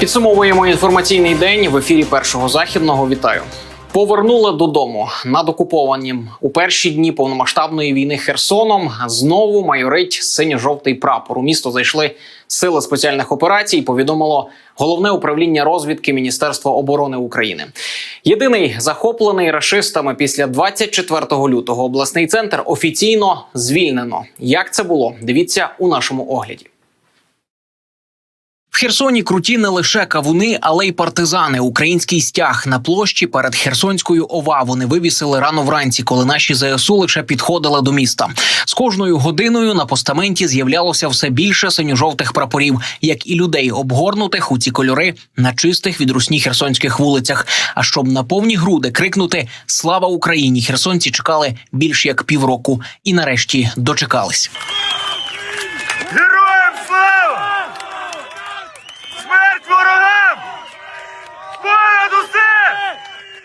Підсумовуємо інформаційний день в ефірі першого західного. Вітаю. Повернули додому над окупованим у перші дні повномасштабної війни Херсоном. Знову майорить синьо-жовтий прапор. У місто зайшли сили спеціальних операцій. Повідомило головне управління розвідки Міністерства оборони України. Єдиний захоплений рашистами після 24 лютого обласний центр офіційно звільнено. Як це було? Дивіться у нашому огляді. Херсоні круті не лише кавуни, але й партизани. Український стяг на площі перед Херсонською ова вони вивісили рано вранці, коли наші ЗСУ лише підходили до міста. З кожною годиною на постаменті з'являлося все більше синьо-жовтих прапорів, як і людей, обгорнутих у ці кольори на чистих від русні херсонських вулицях. А щоб на повні груди крикнути Слава Україні! Херсонці чекали більш як півроку, і нарешті дочекались. Героям слава! Смерть ворогам! Понад усе!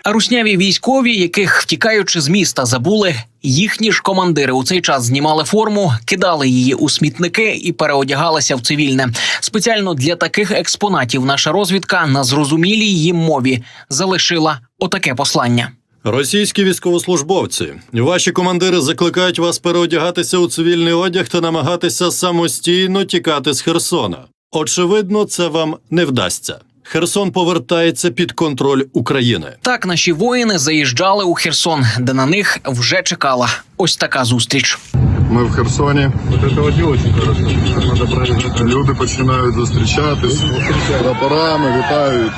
А русняві військові, яких втікаючи з міста, забули їхні ж командири у цей час знімали форму, кидали її у смітники і переодягалися в цивільне. Спеціально для таких експонатів наша розвідка на зрозумілій їм мові залишила отаке послання. Російські військовослужбовці, ваші командири закликають вас переодягатися у цивільний одяг та намагатися самостійно тікати з Херсона. Очевидно, це вам не вдасться. Херсон повертається під контроль України. Так наші воїни заїжджали у Херсон, де на них вже чекала ось така зустріч. Ми в Херсоні. Люди починають зустрічатись прапорами, вітають.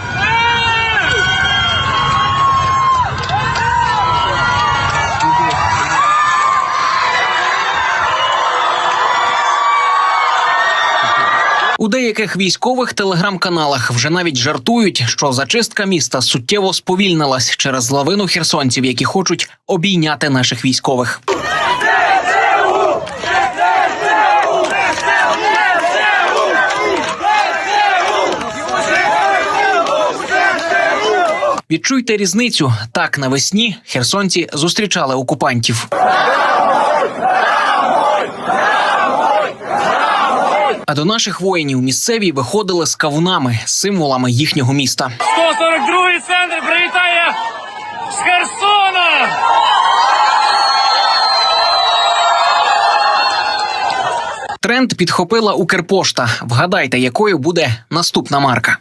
У деяких військових телеграм-каналах вже навіть жартують, що зачистка міста суттєво сповільнилась через лавину херсонців, які хочуть обійняти наших військових. Відчуйте різницю. Так навесні херсонці зустрічали окупантів. А до наших воїнів місцеві виходили з кавунами, символами їхнього міста. 142-й центр привітає з Херсона! Тренд підхопила Укрпошта. Вгадайте, якою буде наступна марка.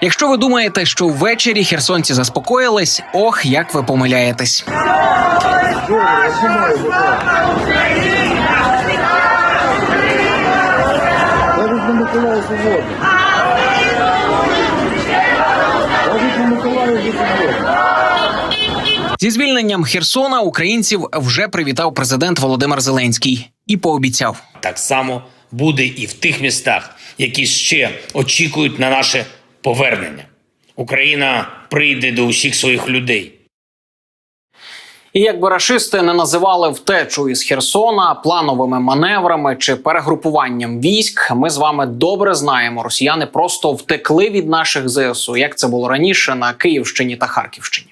Якщо ви думаєте, що ввечері херсонці заспокоїлись, ох, як ви помиляєтесь. Зі звільненням Херсона українців вже привітав президент Володимир Зеленський і пообіцяв. Так само буде і в тих містах, які ще очікують на наше повернення. Україна прийде до усіх своїх людей. І якби рашисти не називали втечу із Херсона плановими маневрами чи перегрупуванням військ, ми з вами добре знаємо. Росіяни просто втекли від наших ЗСУ, як це було раніше на Київщині та Харківщині.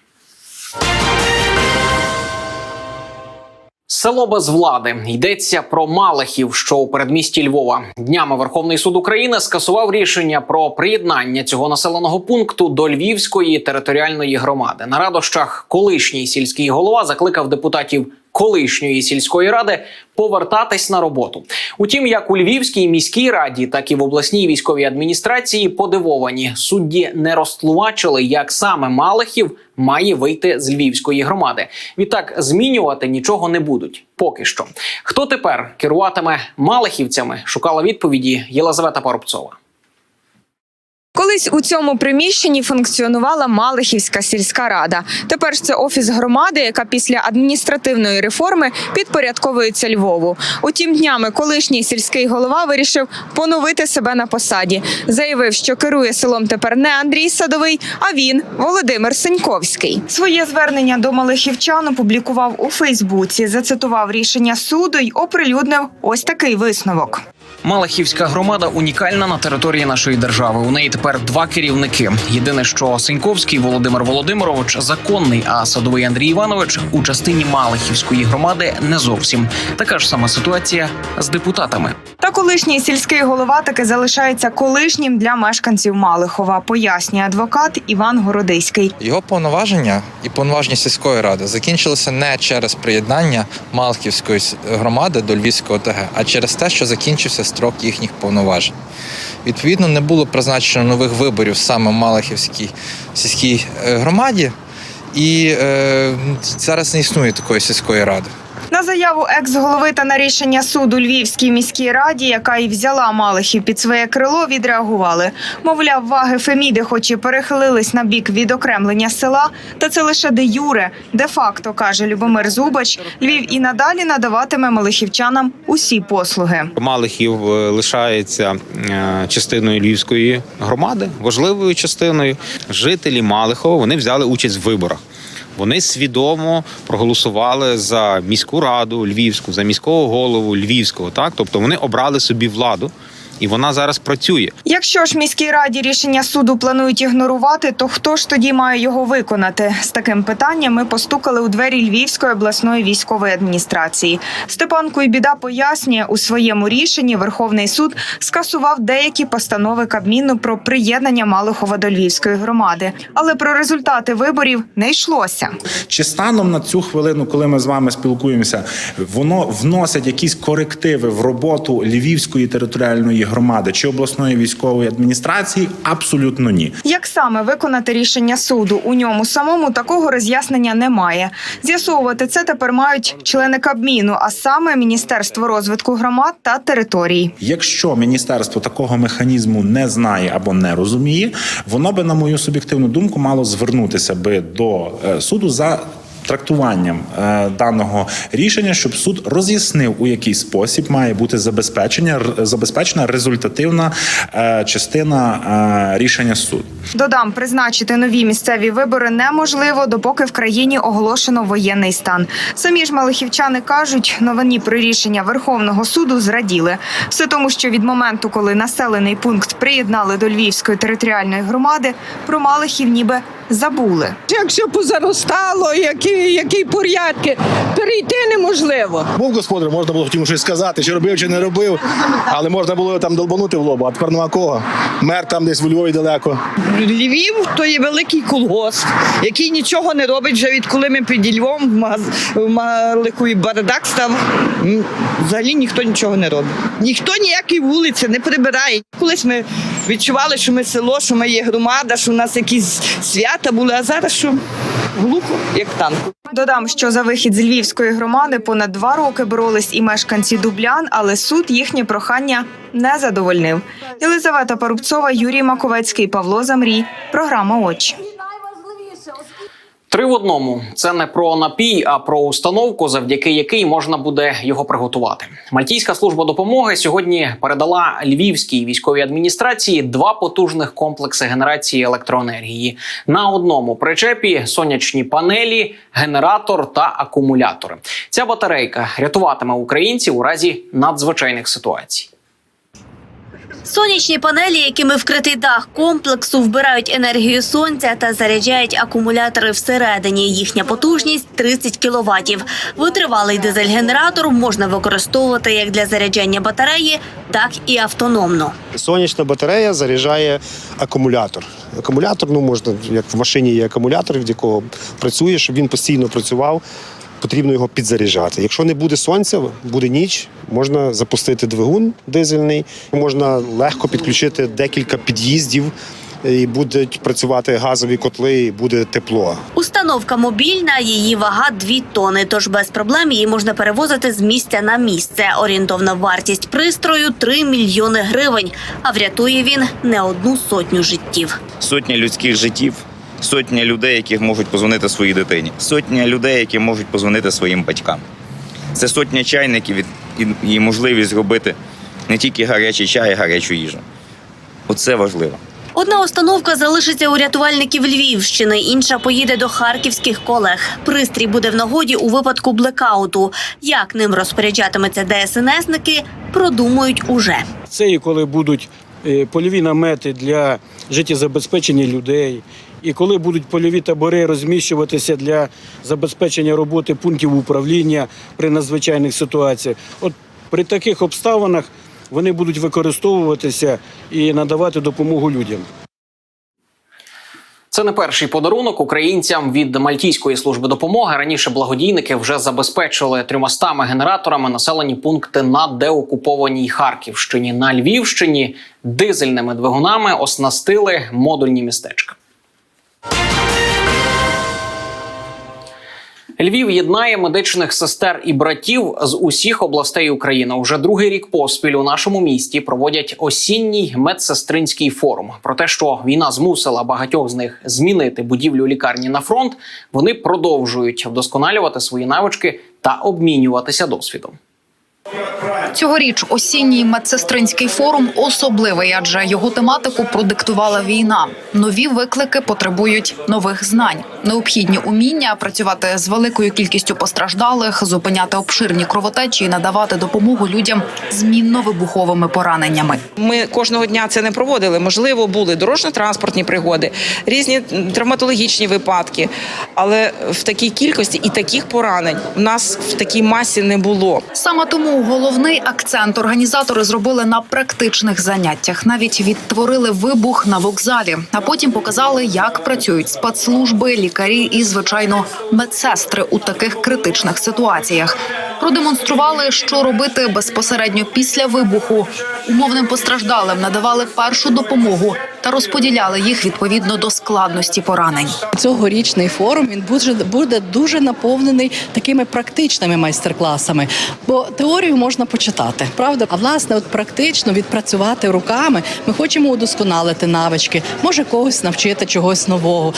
Село без влади йдеться про Малахів, що у передмісті Львова. Днями Верховний суд України скасував рішення про приєднання цього населеного пункту до Львівської територіальної громади. На радощах колишній сільський голова закликав депутатів колишньої сільської ради повертатись на роботу. Утім, як у Львівській міській раді, так і в обласній військовій адміністрації подивовані судді не розтлумачили, як саме Малахів має вийти з львівської громади. Відтак змінювати нічого не будуть. Поки що. Хто тепер керуватиме Малахівцями? Шукала відповіді Єлизавета Парубцова. Колись у цьому приміщенні функціонувала Малихівська сільська рада. Тепер це офіс громади, яка після адміністративної реформи підпорядковується Львову. Утім, днями колишній сільський голова вирішив поновити себе на посаді. Заявив, що керує селом тепер не Андрій Садовий, а він Володимир Сеньковський. Своє звернення до малихівчан опублікував у Фейсбуці. Зацитував рішення суду й оприлюднив ось такий висновок. Малахівська громада унікальна на території нашої держави. У неї тепер два керівники. Єдине, що Сеньковський Володимир Володимирович законний, а садовий Андрій Іванович у частині Малахівської громади не зовсім. Така ж сама ситуація з депутатами. Та колишній сільський голова таки залишається колишнім для мешканців Малихова, пояснює адвокат Іван Городиський. Його повноваження і повноваження сільської ради закінчилися не через приєднання Малківської с- громади до Львівського ОТГ, а через те, що закінчився строк їхніх повноважень. Відповідно, не було призначено нових виборів саме в Малахівській сільській е, громаді, і е, зараз не існує такої сільської ради. На заяву екс-голови та на рішення суду Львівській міській раді, яка і взяла Малихів під своє крило, відреагували. Мовляв, ваги Феміди, хоч і перехилились на бік відокремлення села, та це лише де юре. Де факто каже Любомир Зубач, Львів і надалі надаватиме малихівчанам усі послуги. Малихів е, лишається е, частиною львівської громади, важливою частиною. Жителі Малихова вони взяли участь в виборах. Вони свідомо проголосували за міську раду львівську, за міського голову львівського. Так, тобто вони обрали собі владу, і вона зараз працює. Якщо ж міській раді рішення суду планують ігнорувати, то хто ж тоді має його виконати? З таким питанням ми постукали у двері Львівської обласної військової адміністрації. Степан Куйбіда пояснює, у своєму рішенні Верховний суд скасував деякі постанови Кабміну про приєднання Малихова до Львівської громади, але про результати виборів не йшлося. Чи станом на цю хвилину, коли ми з вами спілкуємося, воно вносить якісь корективи в роботу Львівської територіальної громади чи обласної військової адміністрації? Абсолютно ні. Як саме виконати рішення суду? У ньому самому такого роз'яснення немає. З'ясовувати це тепер мають члени Кабміну, а саме Міністерство розвитку громад та територій. Якщо міністерство такого механізму не знає або не розуміє, воно би, на мою суб'єктивну думку, мало звернутися би до е, суду за. Трактуванням е, даного рішення, щоб суд роз'яснив, у який спосіб має бути забезпечення забезпечена результативна е, частина е, рішення суду. Додам, призначити нові місцеві вибори неможливо, допоки в країні оголошено воєнний стан. Самі ж малихівчани кажуть, новині про рішення Верховного суду зраділи. Все тому, що від моменту, коли населений пункт приєднали до Львівської територіальної громади, про Малихів ніби забули. Як все позаростало, які, які порядки, перейти неможливо. Був господар, можна було хотів щось сказати, чи робив, чи не робив, але можна було там долбанути в лобу, а тепер нема кого. Мер там десь в Львові далеко. Львів то є великий колгосп, який нічого не робить вже відколи ми під Львом в, магаз... в Малику і бардак став. Взагалі ніхто нічого не робить. Ніхто ніякі вулиці не прибирає. Колись ми відчували, що ми село, що ми є громада, що у нас якісь свята були, а зараз що глухо, як танку. Додам, що за вихід з львівської громади понад два роки боролись і мешканці Дублян, але суд їхнє прохання не задовольнив. Єлизавета Парубцова, Юрій Маковецький, Павло Замрій. Програма очі. Три в одному це не про напій, а про установку, завдяки якій можна буде його приготувати. Мальтійська служба допомоги сьогодні передала львівській військовій адміністрації два потужних комплекси генерації електроенергії. На одному причепі сонячні панелі, генератор та акумулятори. Ця батарейка рятуватиме українців у разі надзвичайних ситуацій. Сонячні панелі, якими вкритий дах комплексу, вбирають енергію сонця та заряджають акумулятори всередині. Їхня потужність 30 кВт. Витривалий дизель-генератор можна використовувати як для заряджання батареї, так і автономно. Сонячна батарея заряджає акумулятор. Акумулятор, ну можна, як в машині є акумулятор, від якого працює, щоб він постійно працював. Потрібно його підзаряджати. Якщо не буде сонця, буде ніч, можна запустити двигун дизельний, можна легко підключити декілька під'їздів, і будуть працювати газові котли, і буде тепло. Установка мобільна, її вага 2 тони, тож без проблем її можна перевозити з місця на місце. Орієнтовна вартість пристрою 3 мільйони гривень, а врятує він не одну сотню життів. сотня людських життів, сотня людей, які можуть позвонити своїй дитині, сотня людей, які можуть позвонити своїм батькам. Це сотня чайників і- можливість зробити не тільки гарячий чай, а гарячу їжу. Оце важливо. Одна установка залишиться у рятувальників Львівщини, інша поїде до харківських колег. Пристрій буде в нагоді у випадку блекауту. Як ним розпоряджатиметься ДСНСники, продумують уже. Це і коли будуть е, польові намети для життєзабезпечення людей, і коли будуть польові табори розміщуватися для забезпечення роботи пунктів управління при надзвичайних ситуаціях. От при таких обставинах вони будуть використовуватися і надавати допомогу людям. Це не перший подарунок українцям від Мальтійської служби допомоги. Раніше благодійники вже забезпечили трьомастами генераторами населені пункти на деокупованій Харківщині. На Львівщині дизельними двигунами оснастили модульні містечка. Львів єднає медичних сестер і братів з усіх областей України. Уже другий рік поспіль у нашому місті проводять осінній медсестринський форум. Про те, що війна змусила багатьох з них змінити будівлю лікарні на фронт, вони продовжують вдосконалювати свої навички та обмінюватися досвідом. Цьогоріч осінній медсестринський форум особливий, адже його тематику продиктувала війна. Нові виклики потребують нових знань, необхідні уміння працювати з великою кількістю постраждалих, зупиняти обширні кровотечі і надавати допомогу людям з мінно-вибуховими пораненнями. Ми кожного дня це не проводили. Можливо, були дорожньо-транспортні пригоди, різні травматологічні випадки, але в такій кількості і таких поранень в нас в такій масі не було. Саме тому головний акцент організатори зробили на практичних заняттях. Навіть відтворили вибух на вокзалі, а потім показали, як працюють спецслужби, лікарі і, звичайно, медсестри у таких критичних ситуаціях. Продемонстрували, що робити безпосередньо після вибуху. Умовним постраждалим надавали першу допомогу та розподіляли їх відповідно до складності поранень. Цьогорічний форум він буде, дуже наповнений такими практичними майстер-класами, бо теорію можна почитати, правда? А власне, от практично відпрацювати руками. Ми хочемо удосконалити навички, може когось навчити чогось нового.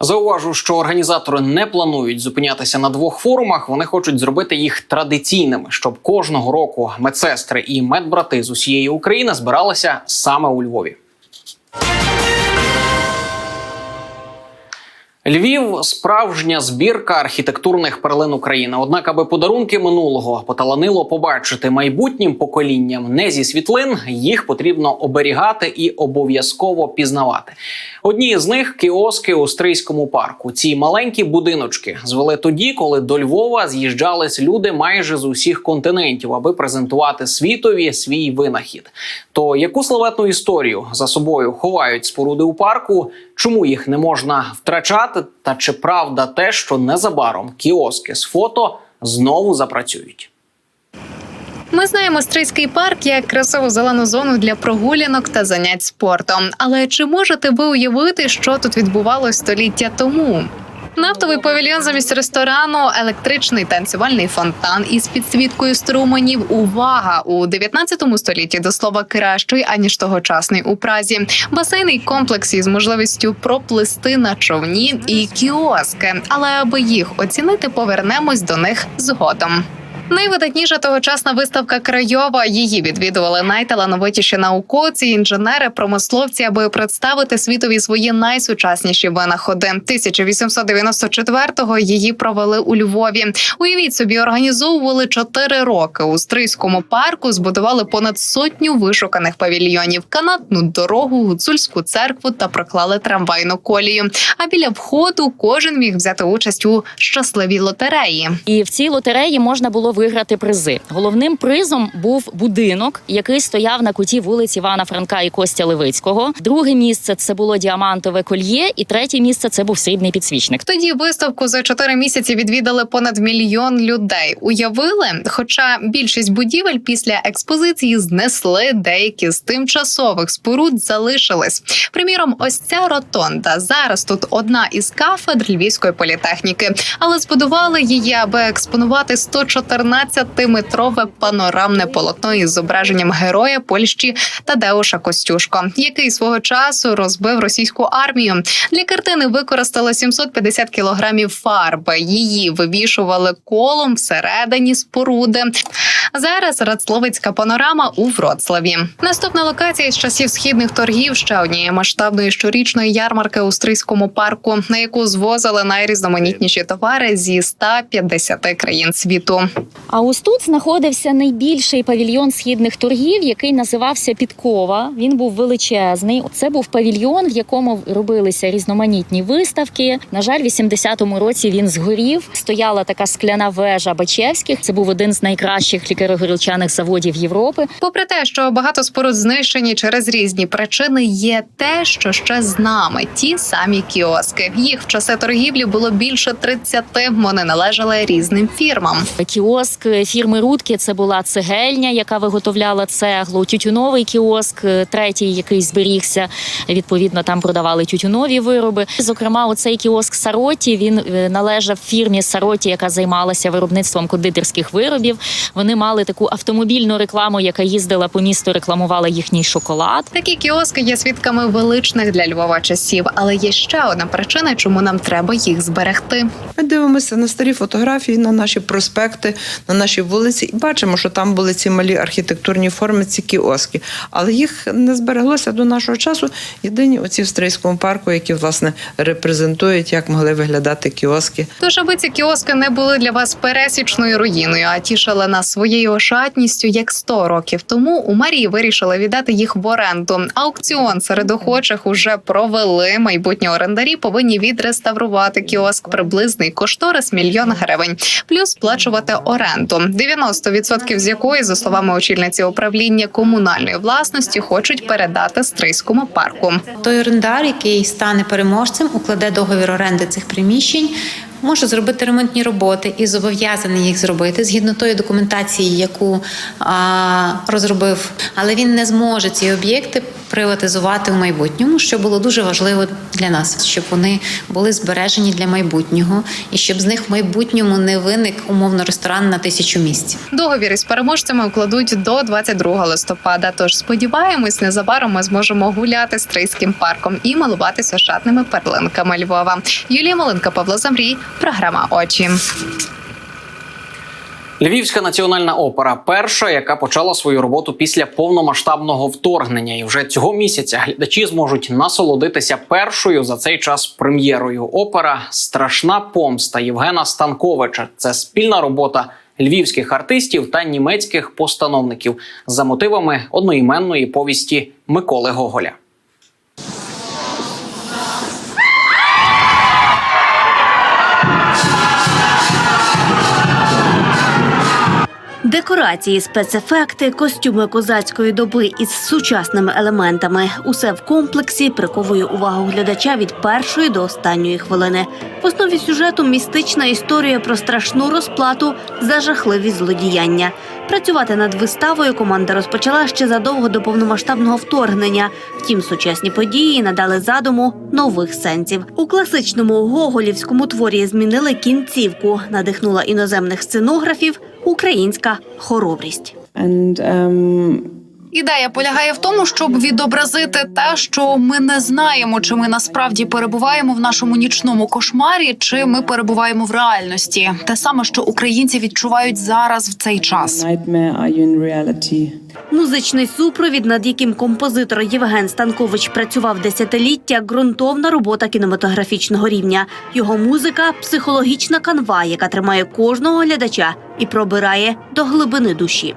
Зауважу, що організатори не планують зупинятися на двох форумах. Вони хочуть зробити їх традиційними, щоб кожного року медсестри і медбрати з усієї України збиралися саме у Львові. Львів справжня збірка архітектурних перлин України. Однак, аби подарунки минулого поталанило побачити майбутнім поколінням не зі світлин, їх потрібно оберігати і обов'язково пізнавати. Одні з них кіоски у Стрийському парку. Ці маленькі будиночки звели тоді, коли до Львова з'їжджались люди майже з усіх континентів, аби презентувати світові свій винахід. То яку славетну історію за собою ховають споруди у парку? Чому їх не можна втрачати? Та чи правда те, що незабаром кіоски з фото знову запрацюють? Ми знаємо стрийський парк як красиву зелену зону для прогулянок та занять спортом. Але чи можете ви уявити, що тут відбувалось століття тому? Нафтовий павільйон замість ресторану, електричний танцювальний фонтан із підсвіткою струменів. Увага у 19 столітті до слова кращий аніж тогочасний у Празі. Басейний комплекс із можливістю проплисти на човні і кіоски. Але аби їх оцінити, повернемось до них згодом. Найвидатніша тогочасна виставка Крайова. Її відвідували найталановитіші науковці, інженери, промисловці, аби представити світові свої найсучасніші винаходи. 1894-го її провели у Львові. Уявіть собі, організовували чотири роки у Стрийському парку. Збудували понад сотню вишуканих павільйонів, канатну дорогу, гуцульську церкву та проклали трамвайну колію. А біля входу кожен міг взяти участь у щасливій лотереї. І в цій лотереї можна було виграти призи. Головним призом був будинок, який стояв на куті вулиць Івана Франка і Костя Левицького. Друге місце це було діамантове кольє, і третє місце це був срібний підсвічник. Тоді виставку за чотири місяці відвідали понад мільйон людей. Уявили, хоча більшість будівель після експозиції знесли, деякі з тимчасових споруд залишились. Приміром, ось ця ротонда. Зараз тут одна із кафедр Львівської політехніки, але збудували її, аби експонувати 114 14-метрове панорамне полотно із зображенням героя Польщі Тадеуша Костюшко, який свого часу розбив російську армію. Для картини використали 750 кілограмів фарби. Її вивішували колом всередині споруди. Зараз Рацловицька панорама у Вроцлаві. Наступна локація з часів східних торгів ще однієї масштабної щорічної ярмарки у Стрийському парку, на яку звозили найрізноманітніші товари зі 150 країн світу. А ось тут знаходився найбільший павільйон східних торгів, який називався Підкова. Він був величезний. Це був павільйон, в якому робилися різноманітні виставки. На жаль, в 80-му році він згорів. Стояла така скляна вежа Бачевських. Це був один з найкращих лікаро-горілчаних заводів Європи. Попри те, що багато споруд знищені через різні причини, є те, що ще з нами ті самі кіоски. Їх в часи торгівлі було більше 30, Вони належали різним фірмам. Кіоск фірми Рудки це була цегельня, яка виготовляла цеглу. Тютюновий кіоск, третій, який зберігся. Відповідно, там продавали тютюнові вироби. Зокрема, оцей кіоск Сароті він е, належав фірмі Сароті, яка займалася виробництвом кондитерських виробів. Вони мали таку автомобільну рекламу, яка їздила по місту, рекламувала їхній шоколад. Такі кіоски є свідками величних для Львова часів, але є ще одна причина, чому нам треба їх зберегти. Ми дивимося на старі фотографії, на наші проспекти, на наші вулиці, і бачимо, що там були ці малі архітектурні форми, ці кіоски. Але їх не збереглося до нашого часу. Єдині оці в Стрийському парку, які власне репрезентують, як могли виглядати кіоски. Тож, аби ці кіоски не були для вас пересічною руїною, а тішили нас своєю ошатністю, як 100 років тому у мерії вирішили віддати їх в оренду. Аукціон серед охочих уже провели. Майбутні орендарі повинні відреставрувати кіоск. Приблизний кошторис мільйон гривень, плюс сплачувати оренду, 90% з якої, за словами очільниці управління комунальної власності, хочуть передати стрийському парку. Той орендар, який стане переможцем, укладе договір оренди цих приміщень. Може зробити ремонтні роботи і зобов'язаний їх зробити згідно тої документації, яку а, розробив, але він не зможе ці об'єкти приватизувати в майбутньому, що було дуже важливо для нас, щоб вони були збережені для майбутнього, і щоб з них в майбутньому не виник умовно ресторан на тисячу місць. Договір із переможцями укладуть до 22 листопада. Тож сподіваємось, незабаром ми зможемо гуляти стрийським парком і малуватися шатними перлинками Львова. Юлія Маленка, Павло Замрій, програма Очі. Львівська національна опера перша, яка почала свою роботу після повномасштабного вторгнення, і вже цього місяця глядачі зможуть насолодитися першою за цей час прем'єрою. Опера Страшна помста Євгена Станковича. Це спільна робота львівських артистів та німецьких постановників за мотивами одноіменної повісті Миколи Гоголя. Декорації, спецефекти, костюми козацької доби із сучасними елементами усе в комплексі приковує увагу глядача від першої до останньої хвилини. В основі сюжету містична історія про страшну розплату за жахливі злодіяння. Працювати над виставою команда розпочала ще задовго до повномасштабного вторгнення. Втім, сучасні події надали задуму нових сенсів. У класичному гоголівському творі змінили кінцівку, надихнула іноземних сценографів українська хоробрість. Ідея полягає в тому, щоб відобразити те, що ми не знаємо, чи ми насправді перебуваємо в нашому нічному кошмарі, чи ми перебуваємо в реальності. Те саме, що українці відчувають зараз в цей час. Музичний супровід, над яким композитор Євген Станкович працював десятиліття, ґрунтовна робота кінематографічного рівня. Його музика психологічна канва, яка тримає кожного глядача і пробирає до глибини душі.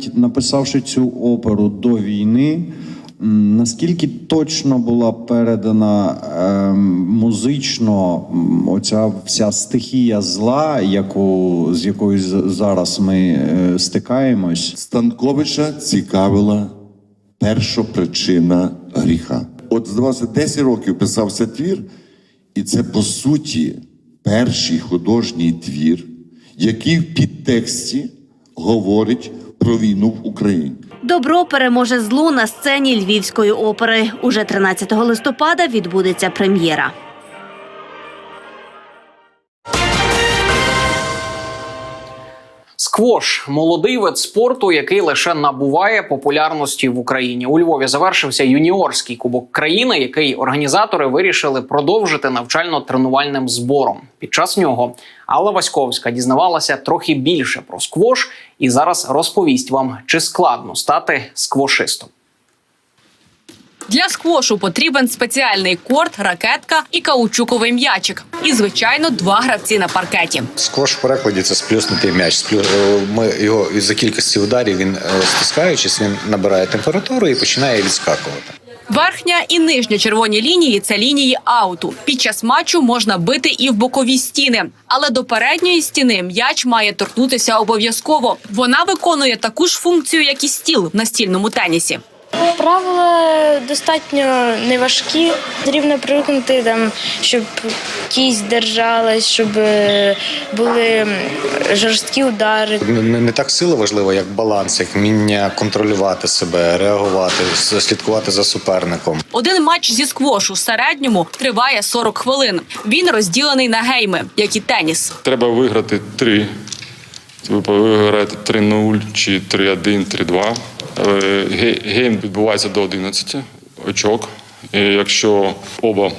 Навіть написавши цю оперу до війни, наскільки точно була передана ем, музично оця вся стихія зла, яку, з якою зараз ми е, стикаємось. Станковича цікавила перша причина гріха. от здавалося, 10 років писався твір, і це по суті перший художній твір, який в підтексті говорить про війну в Україні. Добро переможе зло на сцені Львівської опери. Уже 13 листопада відбудеться прем'єра. Сквош молодий вид спорту, який лише набуває популярності в Україні. У Львові завершився юніорський кубок країни, який організатори вирішили продовжити навчально-тренувальним збором. Під час нього Алла Васьковська дізнавалася трохи більше про сквош і зараз розповість вам, чи складно стати сквошистом. Для сквошу потрібен спеціальний корт, ракетка і каучуковий м'ячик. І, звичайно, два гравці на паркеті. Сквош в перекладі це сплюснутий м'яч. Е, Ми його із-за кількості ударів він е, стискаючись, він набирає температуру і починає відскакувати. Верхня і нижня червоні лінії це лінії ауту. Під час матчу можна бити і в бокові стіни, але до передньої стіни м'яч має торкнутися обов'язково. Вона виконує таку ж функцію, як і стіл в настільному тенісі. Правила достатньо неважкі. Потрібно привикнути там, щоб кість держалась, щоб е, були жорсткі удари. Не, не так сила важлива, як баланс, як вміння контролювати себе, реагувати, слідкувати за суперником. Один матч зі сквошу в середньому триває 40 хвилин. Він розділений на гейми, як і теніс. Треба виграти три. Ви виграєте 3-0 чи 3-1, 3-2. Е, Гейм відбувається до 11 очок. І якщо оба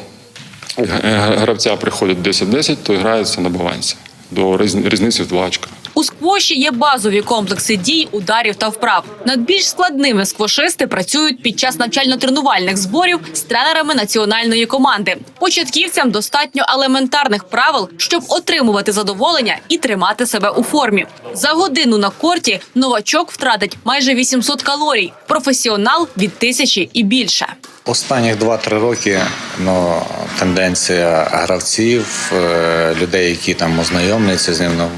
гравця приходять 10-10, то грається на балансі до різни- різниці в 2 очка. У сквоші є базові комплекси дій, ударів та вправ. Над більш складними сквошисти працюють під час навчально-тренувальних зборів з тренерами національної команди. Початківцям достатньо елементарних правил, щоб отримувати задоволення і тримати себе у формі. За годину на корті новачок втратить майже 800 калорій, професіонал від тисячі і більше. Останніх 2-3 роки ну, тенденція гравців, е, людей, які там ознайомляться з ним, ну,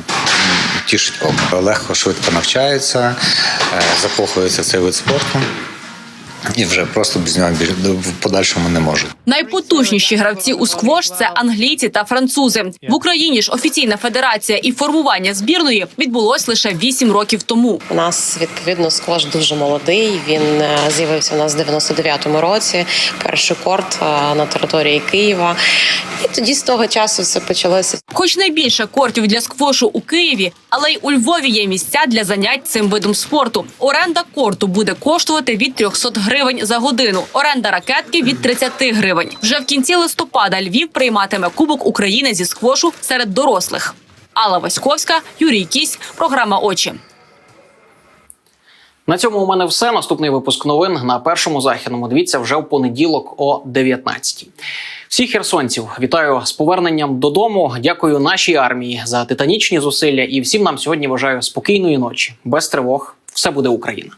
тішить око. Легко, швидко навчаються, е, закохуються цей вид спорту і вже просто без нього в подальшому не можуть. Найпотужніші гравці у сквош це англійці та французи. В Україні ж офіційна федерація і формування збірної відбулось лише 8 років тому. У нас відповідно сквош дуже молодий. Він е, з'явився у нас в 99-му році. Перший корт е, на території Києва. І тоді з того часу все почалося. Хоч найбільше кортів для сквошу у Києві, але й у Львові є місця для занять цим видом спорту. Оренда корту буде коштувати від 300 гривень за годину. Оренда ракетки від 30 гривень. Вже в кінці листопада Львів прийматиме Кубок України зі сквошу серед дорослих. Алла Васьковська, Юрій Кісь, програма Очі. На цьому у мене все. Наступний випуск новин на першому західному. Дивіться вже в понеділок о 19 Всіх херсонців вітаю з поверненням додому. Дякую нашій армії за титанічні зусилля. І всім нам сьогодні бажаю спокійної ночі, без тривог. Все буде Україна.